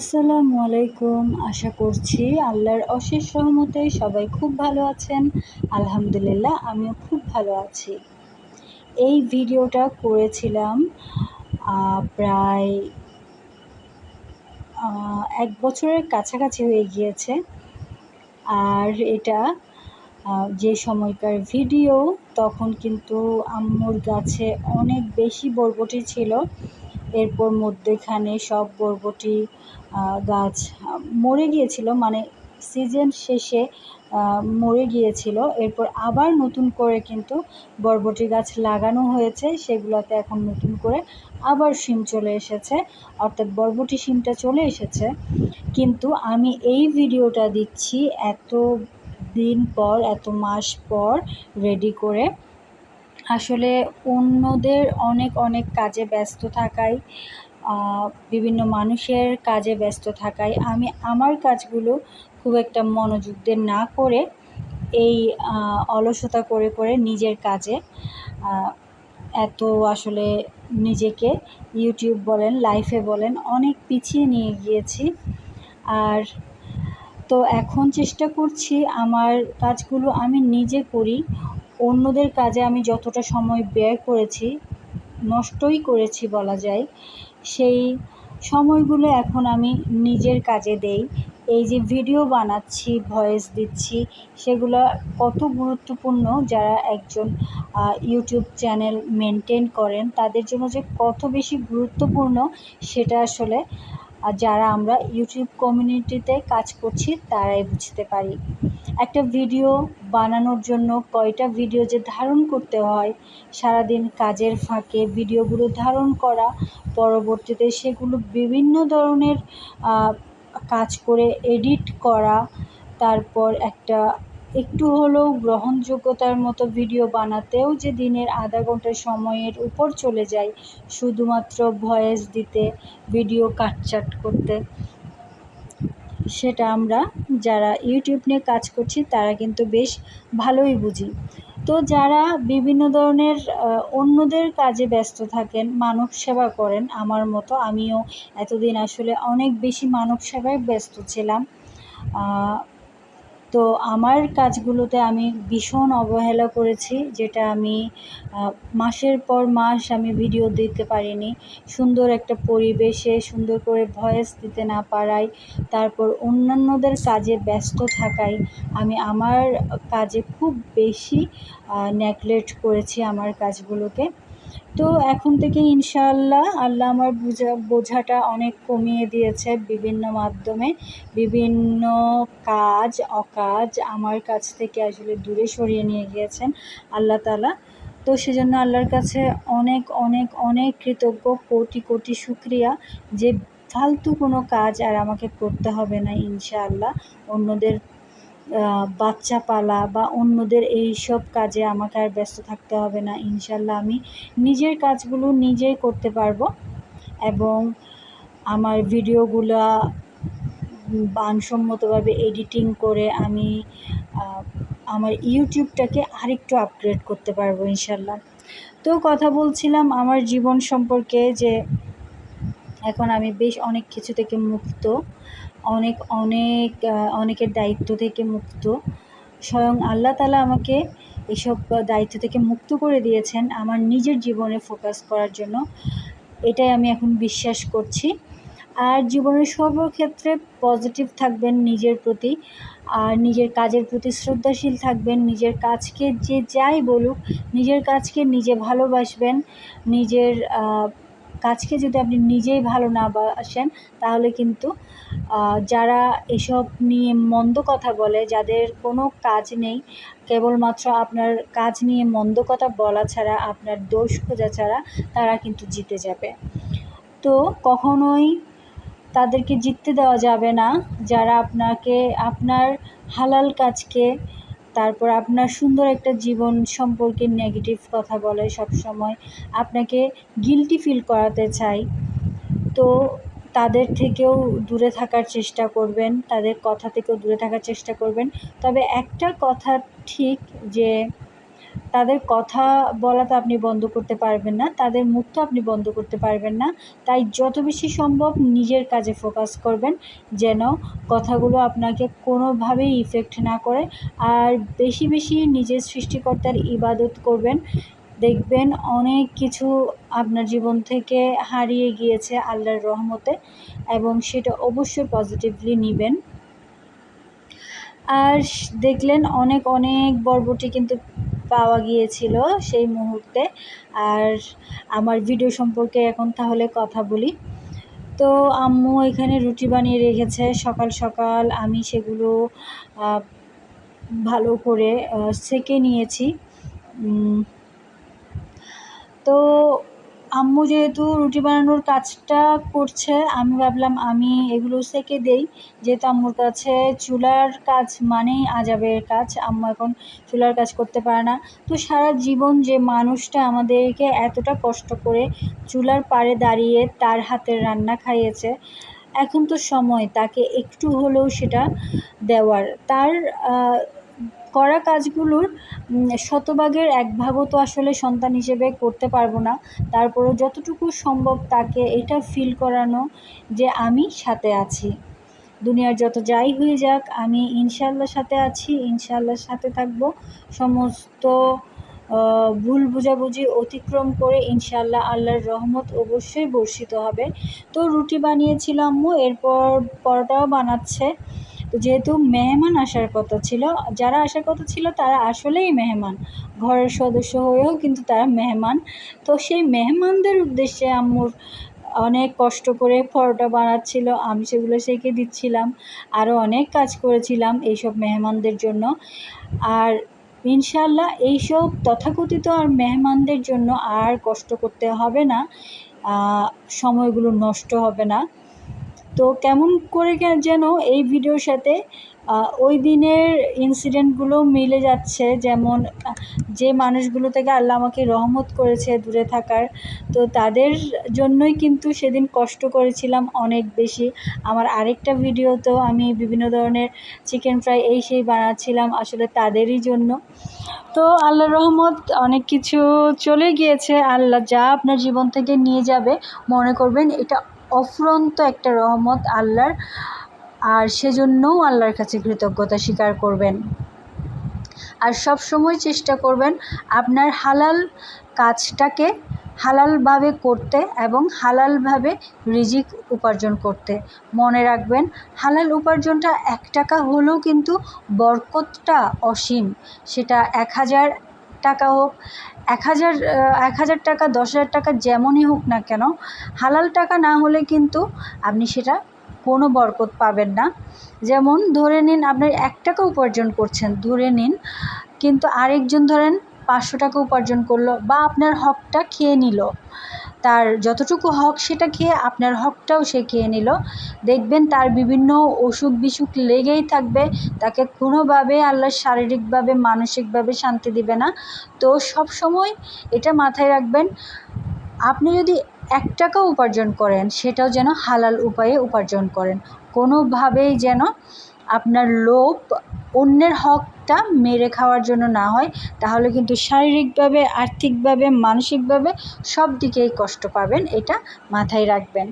আসসালামু আলাইকুম। আশা করছি আল্লাহর অশেষ সহমতে সবাই খুব ভালো আছেন। আলহামদুলিল্লাহ, আমিও খুব ভালো আছি। এই ভিডিওটা করেছিলাম প্রায় এক বছরের কাছাকাছি হয়ে গিয়েছে। আর এটা যে সময়কার ভিডিও, তখন কিন্তু আম্মুর গাছে অনেক বেশি বরবটি ছিল। এরপর মধ্যেখানে সব বরবটি গাছ মরে গিয়েছিল মানে সিজন শেষে মরে গিয়েছিল। এরপর আবার নতুন করে কিন্তু বরবটি গাছ লাগানো হয়েছে, সেগুলোতে এখন নতুন করে আবার শিম চলে এসেছে, অর্থাৎ বরবটি শিমটা চলে এসেছে। কিন্তু আমি এই ভিডিওটা দিচ্ছি এত দিন পর, এত মাস পর রেডি করে। আসলে অন্যদের অনেক অনেক কাজে ব্যস্ত থাকায় বিভিন্ন মানুষের কাজে ব্যস্ত থাকায় আমি আমার কাজগুলো খুব একটা মনোযোগ না করে এই অলসতা করে করে নিজের কাজে এত আসলে নিজেকে ইউটিউব বলেন, লাইফে বলেন, অনেক পিছিয়ে নিয়ে গিয়েছি। আর তো এখন চেষ্টা করছি আমার কাজগুলো আমি নিজে করি অন্যদের কাজে আমি যতটা সময় ব্যয় করেছি, নষ্টই করেছি বলা যায়, সেই সময়গুলো এখন আমি নিজের কাজে দেই। এই যে ভিডিও বানাচ্ছি, ভয়েস দিচ্ছি, সেগুলো কত গুরুত্বপূর্ণ যারা একজন ইউটিউব চ্যানেল মেনটেন করেন, তাদের জন্য যে কত বেশি গুরুত্বপূর্ণ সেটা আসলে যারা আমরা ইউটিউব কমিউনিটিতে কাজ করছি, তারাই বুঝতে পারি। একটা ভিডিও বানানোর জন্য কয়টা ভিডিও যে ধারণ করতে হয়, সারাদিন কাজের ফাঁকে ভিডিওগুলো ধারণ করা, পরবর্তীতে সেগুলো বিভিন্ন ধরনের কাজ করে এডিট করা, তারপর একটা একটু হলেও গ্রহণযোগ্যতার মতো ভিডিও বানাতেও যে দিনের আধা ঘণ্টা সময়ের উপর চলে যায়, শুধুমাত্র ভয়েস দিতে, ভিডিও কাটচাট করতে। সেটা আমরা যারা ইউটিউব নিয়ে কাজ করছি, তারা কিন্তু বেশ ভালোই বুঝি। তো যারা বিভিন্ন ধরনের অন্যদের কাজে ব্যস্ত থাকেন, মানব সেবা করেন, আমার মতো আমিও এতদিন আসলে অনেক বেশি মানব সেবায় ব্যস্ত ছিলাম। তো আমার কাজগুলোতে আমি ভীষণ অবহেলা করেছি, যেটা আমি মাসের পর মাস আমি ভিডিও দিতে পারিনি। সুন্দর একটা পরিবেশে, সুন্দর করে ভয়েস দিতে না পারায়, তারপর অন্যান্যদের কাজে ব্যস্ত থাকায় আমি আমার কাজে খুব বেশি নেগলেক্ট করেছি আমার কাজগুলোকে। তো এখন থেকে ইনশাআল্লাহ আল্লাহ আমার বোঝা, বোঝাটা অনেক কমিয়ে দিয়েছে বিভিন্ন মাধ্যমে। বিভিন্ন কাজ, অকাজ আমার কাছ থেকে আসলে দূরে সরিয়ে নিয়ে গিয়েছেন আল্লাহ তালা তো সেজন্য আল্লাহর কাছে অনেক অনেক অনেক কৃতজ্ঞ, কোটি কোটি শুক্রিয়া যে ফালতু কোনো কাজ আর আমাকে করতে হবে না ইনশাআল্লাহ। অন্যদের বাচ্চা পালা বা অন্যদের এই সব কাজে আমাকে আর ব্যস্ত থাকতে হবে না। ইনশাল্লাহ আমি নিজের কাজগুলো নিজেই করতে পারব এবং আমার ভিডিওগুলো মানসম্মতভাবে এডিটিং করে আমি আমার ইউটিউবটাকে আরেকটু আপগ্রেড করতে পারব ইনশাল্লাহ। তো কথা বলছিলাম আমার জীবন সম্পর্কে যে এখন আমি বেশ অনেক কিছু থেকে মুক্ত। অনেক অনেক অনেকের দায়িত্ব থেকে মুক্ত। স্বয়ং আল্লাহ তালা আমাকে এসব দায়িত্ব থেকে মুক্ত করে দিয়েছেন আমার নিজের জীবনে ফোকাস করার জন্য। এটাই আমি এখন বিশ্বাস করছি। আর জীবনের সর্বক্ষেত্রে পজিটিভ থাকবেন নিজের প্রতি। আর নিজের কাজের প্রতি শ্রদ্ধাশীল থাকবেন। নিজের কাজকে যে যাই বলুক, নিজের কাজকে নিজে ভালোবাসবেন। নিজের কাজকে যদি আপনি নিজেই ভালো না বাসেন, তাহলে কিন্তু যারা এসব নিয়ে মন্দ কথা বলে, যাদের কোনো কাজ নেই, কেবলমাত্র আপনার কাজ নিয়ে মন্দ কথা বলা ছাড়া, আপনার দোষ খোঁজা ছাড়া, তারা কিন্তু জিতে যাবে। তো কখনোই তাদেরকে জিততে দেওয়া যাবে না, যারা আপনাকে, আপনার হালাল কাজকে তারপর আপনার সুন্দর একটা জীবন সম্পর্কে নেগেটিভ কথা বলে সব সময় আপনাকে গিলটি ফিল করাতে চাই। তো তাদের থেকেও দূরে থাকার চেষ্টা করবেন, তাদের কথা থেকেও দূরে থাকার চেষ্টা করবেন। তবে একটা কথা ঠিক যে তাদের কথা বলা তো আপনি বন্ধ করতে পারবেন না, তাদের মুখ তো আপনি বন্ধ করতে পারবেন না। তাই যত বেশি সম্ভব নিজের কাজে ফোকাস করবেন, যেন কথাগুলো আপনাকে কোনোভাবেই ইফেক্ট না করে। আর বেশি বেশি নিজের সৃষ্টিকর্তার ইবাদত করবেন। দেখবেন অনেক কিছু আপনার জীবন থেকে হারিয়ে গিয়েছে আল্লাহর রহমতে, এবং সেটা অবশ্যই পজিটিভলি নেবেন। আর দেখলেন অনেক অনেক বরবটি কিন্তু পাওয়া গিয়েছিল সেই মুহূর্তে। আর আমার ভিডিও সম্পর্কে এখন তাহলে কথা বলি। তো আম্মু এখানে রুটি বানিয়ে রেখেছে। সকাল সকাল আমি সেগুলো ভালো করে সেকে নিয়েছি। তো আম্মু যেহেতু রুটি বানানোর কাজটা করছে, আমি ভাবলাম আমি এগুলো সেকে দেই। যেহেতু আম্মুর কাছে চুলার কাজ মানেই আজাবের কাজ, আম্মু এখন চুলার কাজ করতে পারে না। তো সারা জীবন যে মানুষটা আমাদেরকে এতটা কষ্ট করে চুলার পাড়ে দাঁড়িয়ে তার হাতের রান্না খাইয়েছে, এখন তো সময়, তাকে একটু হলেও সেটা দেওয়ার। তার করা কাজগুলোর শতভাগের এক ভাগও তো আসলে সন্তান হিসেবে করতে পারব না। তারপরেও যতটুকু সম্ভব তাকে এটা ফিল করানো যে আমি সাথে আছি। দুনিয়ার যত যাই হয়ে যাক, আমি ইনশাল্লাহর সাথে আছি ইনশাল্লাহর সাথে থাকব। সমস্ত ভুল বুঝাবুঝি অতিক্রম করে ইনশাল্লাহ আল্লাহর রহমত অবশ্যই বর্ষিত হবে। তো রুটি বানিয়েছিলাম আম্মু, এরপর পরোটাও বানাচ্ছে। তো যেহেতু মেহমান আসার কথা ছিল, যারা আসার কথা ছিল তারা আসলেই মেহমান। ঘরের সদস্য হয়েও কিন্তু তারা মেহমান। তো সেই মেহমানদের উদ্দেশ্যে আম্মুর অনেক কষ্ট করে পরোটা বানাচ্ছিল, আমি সেগুলো সেঁকে দিচ্ছিলাম, আরও অনেক কাজ করেছিলাম এইসব মেহমানদের জন্য। আর ইনশাল্লাহ এইসব তথাকথিত আর মেহমানদের জন্য আর কষ্ট করতে হবে না সময়গুলো নষ্ট হবে না। তো কেমন করে যেন এই ভিডিওর সাথে ওই দিনের ইনসিডেন্টগুলো মিলে যাচ্ছে। যেমন যে মানুষগুলো থেকে আল্লাহ আমাকে রহমত করেছে দূরে থাকার, তো তাদের জন্যই কিন্তু সেদিন কষ্ট করেছিলাম অনেক বেশি। আমার আরেকটা ভিডিওতেও আমি বিভিন্ন ধরনের চিকেন ফ্রাই এই সেই বানাচ্ছিলাম আসলে তাদেরই জন্য। তো আল্লাহ রহমত অনেক কিছু চলে গিয়েছে। আল্লাহ যা আপনার জীবন থেকে নিয়ে যাবে, মনে করবেন এটা অফুরন্ত একটা রহমত আল্লাহর, আর সেজন্যও আল্লাহর কাছে কৃতজ্ঞতা স্বীকার করবেন। আর সব সময় চেষ্টা করবেন আপনার হালাল কাজটাকে হালালভাবে করতে এবং হালালভাবে রিজিক উপার্জন করতে। মনে রাখবেন, হালাল উপার্জনটা এক টাকা হলেও কিন্তু বরকতটা অসীম। সেটা এক হাজার টাকা হোক, এক হাজার এক হাজার টাকা, দশ হাজার টাকা যেমনই হোক না কেন, হালাল টাকা না হলে কিন্তু আপনি সেটা কোনো বরকত পাবেন না। যেমন ধরে নিন আপনার এক টাকা উপার্জন করছেন, ধরে নিন কিন্তু আরেকজন ধরেন পাঁচশো টাকা উপার্জন করল বা আপনার হকটা খেয়ে নিল। তার যতটুকু হক সেটা খেয়ে আপনার হকটাও সে খেয়ে নিল। দেখবেন তার বিভিন্ন অসুখ বিসুখ লেগেই থাকবে। তাকে কোনোভাবে আল্লাহ শারীরিকভাবে, মানসিকভাবে শান্তি দিবে না। তো সব সময় এটা মাথায় রাখবেন, আপনি যদি এক টাকা উপার্জন করেন, সেটাও যেন হালাল উপায়ে উপার্জন করেন। কোনোভাবেই যেন আপনার লোভ অন্যের হকটা মেরে খাওয়ার জন্য না হয়, তাহলে কিন্তু শারীরিকভাবে, আর্থিকভাবে, মানসিকভাবে সব দিকেই কষ্ট পাবেন, এটা মাথায় রাখবেন।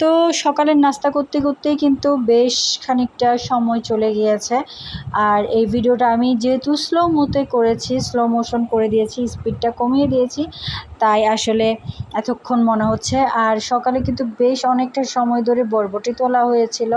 তো সকালের নাস্তা করতে করতেই কিন্তু বেশ খানিকটা সময় চলে গিয়েছে। আর এই ভিডিওটা আমি যেহেতু স্লো মোতে করেছি স্লো মোশন করে দিয়েছি স্পিডটা কমিয়ে দিয়েছি তাই আসলে এতক্ষণ মনে হচ্ছে। আর সকালে কিন্তু বেশ অনেকটা সময় ধরে বরবটি তোলা হয়েছিল।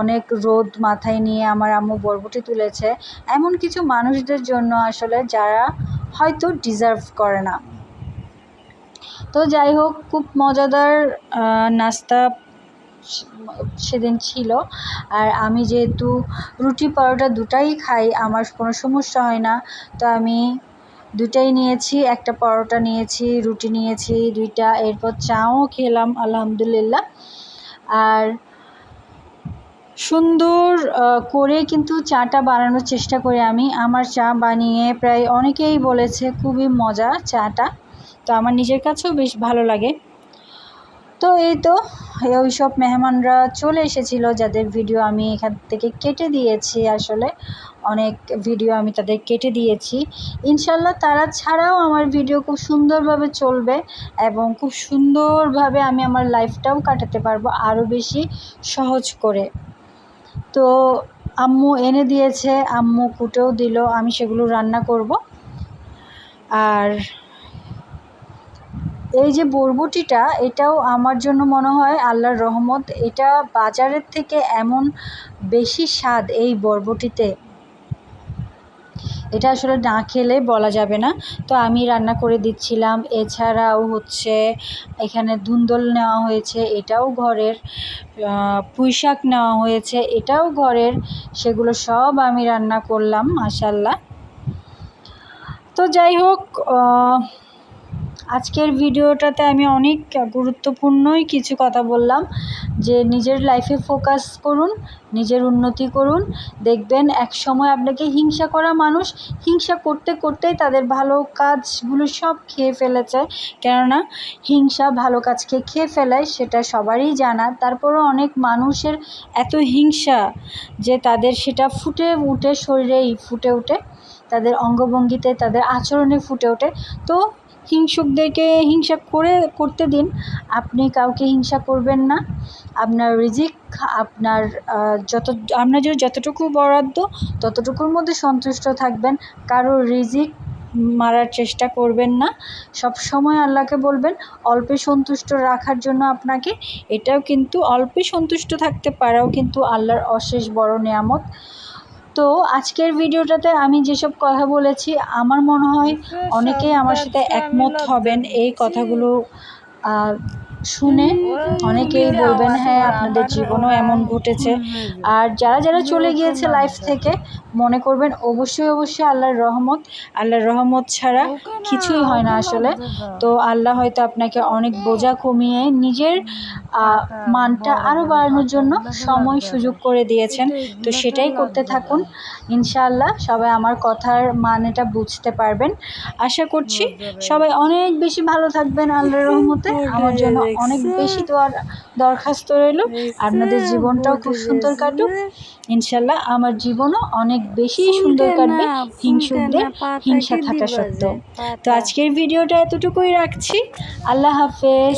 অনেক রোদ মাথায় নিয়ে আমার আম্মু বরবটি তুলেছে। এমন কিছু মানুষদের জন্য আসলে যারা হয়তো ডিজার্ভ করে না। তো যাই হোক, খুব মজাদার নাস্তা সেদিন ছিল। আর আমি যেহেতু রুটি, পরোটা দুটাই খাই, আমার কোনো সমস্যা হয় না। তো আমি দুটাই নিয়েছি, একটা পরোটা নিয়েছি, রুটি নিয়েছি, দুইটা। এরপর চাও খেলাম, আলহামদুলিল্লাহ। আর সুন্দর করে কিন্তু চাটা বানানোর চেষ্টা করি আমি। আমার চা বানিয়ে প্রায় অনেকেই বলেছে, খুবই মজা চাটা। তো আমার নিজের কাছেও বেশ ভালো লাগে। তো এই তো, ওই সব মেহমানরা চলে এসেছিল যাদের ভিডিও আমি এখান থেকে কেটে দিয়েছি আসলে। অনেক ভিডিও আমি তাদের কেটে দিয়েছি। ইনশাল্লাহ তারা ছাড়াও আমার ভিডিও খুব সুন্দরভাবে চলবে এবং খুব সুন্দরভাবে আমি আমার লাইফটাও কাটাতে পারব আরও বেশি সহজ করে। তো আম্মু এনে দিয়েছে, আম্মু কুটেও দিল, আমি সেগুলো রান্না করব। আর এই যে বরবটিটা, এটাও আমার জন্য মনে হয় আল্লাহর রহমত। এটা বাজারের থেকে এমন বেশি স্বাদ এই বরবটিতে। এটা আসলে না খেলে বলা যাবে না। তো আমি রান্না করে দিচ্ছিলাম। এছাড়াও হচ্ছে এখানে ধুন্দল নেওয়া হয়েছে, এটাও ঘরের পুঁই শাক নেওয়া হয়েছে, এটাও ঘরের। সেগুলো সব আমি রান্না করলাম মাসাল্লাহ তো যাই হোক আজকের ভিডিওটাতে আমি অনেক গুরুত্বপূর্ণই কিছু কথা বললাম, যে নিজের লাইফে ফোকাস করুন, নিজের উন্নতি করুন। দেখবেন এক সময় আপনাকে হিংসা করা মানুষ, হিংসা করতে করতেই তাদের ভালো কাজগুলো সব খেয়ে ফেলেছে। কেননা, হিংসা ভালো কাজকে খেয়ে ফেলায়, সেটা সবারই জানা। তারপরও অনেক মানুষের এত হিংসা যে তাদের সেটা ফুটে উঠে শরীরেই ফুটে ওঠে, তাদের অঙ্গভঙ্গিতে, তাদের আচরণে ফুটে ওঠে। তো হিংসুকদেরকে হিংসা করে, করতে দিন। আপনি কাউকে হিংসা করবেন না। আপনার রিজিক, আপনার যত, আপনার জন্য যতটুকু বরাদ্দ, ততটুকুর মধ্যে সন্তুষ্ট থাকবেন। কারোর রিজিক মারার চেষ্টা করবেন না। সব সময় আল্লাহকে বলবেন, অল্পে সন্তুষ্ট রাখার জন্য আপনাকে। এটাও কিন্তু অল্পে সন্তুষ্ট থাকতে পারাও কিন্তু আল্লাহর অশেষ বড় নিয়ামত। তো আজকের ভিডিওটাতে আমি যেসব কথা বলেছি আমার মনে হয় অনেকেই আমার সাথে একমত হবেন এই কথাগুলো। শুনে অনেকেই বলবেন হ্যাঁ আপনাদের জীবনও এমন ঘটেছে। আর যারা যারা চলে গিয়েছে লাইফ থেকে, মনে করবেন অবশ্যই অবশ্যই আল্লাহর রহমত। আল্লাহর রহমত ছাড়া কিছুই হয় না আসলে। তো আল্লাহ হয়তো আপনাকে অনেক বোঝা কমিয়ে নিজের মানটা আরও বাড়ানোর জন্য সময়, সুযোগ করে দিয়েছেন। তো সেটাই করতে থাকুন। ইনশাআল্লাহ সবাই আমার কথার মানেটা বুঝতে পারবেন। আশা করছি সবাই অনেক বেশি ভালো থাকবেন আল্লাহর রহমতে। আমার জন্য অনেক বেশি দোয়ার দরখাস্ত রইল। আপনাদের জীবনটাও খুব সুন্দর কাটুক। ইনশাল্লাহ আমার জীবনও অনেক বেশি সুন্দর কাটবে। হিংসুকদের হিংসা থাকা সত্ত্বেও। তো আজকের ভিডিওটা এতটুকুই রাখছি। আল্লাহ হাফেজ।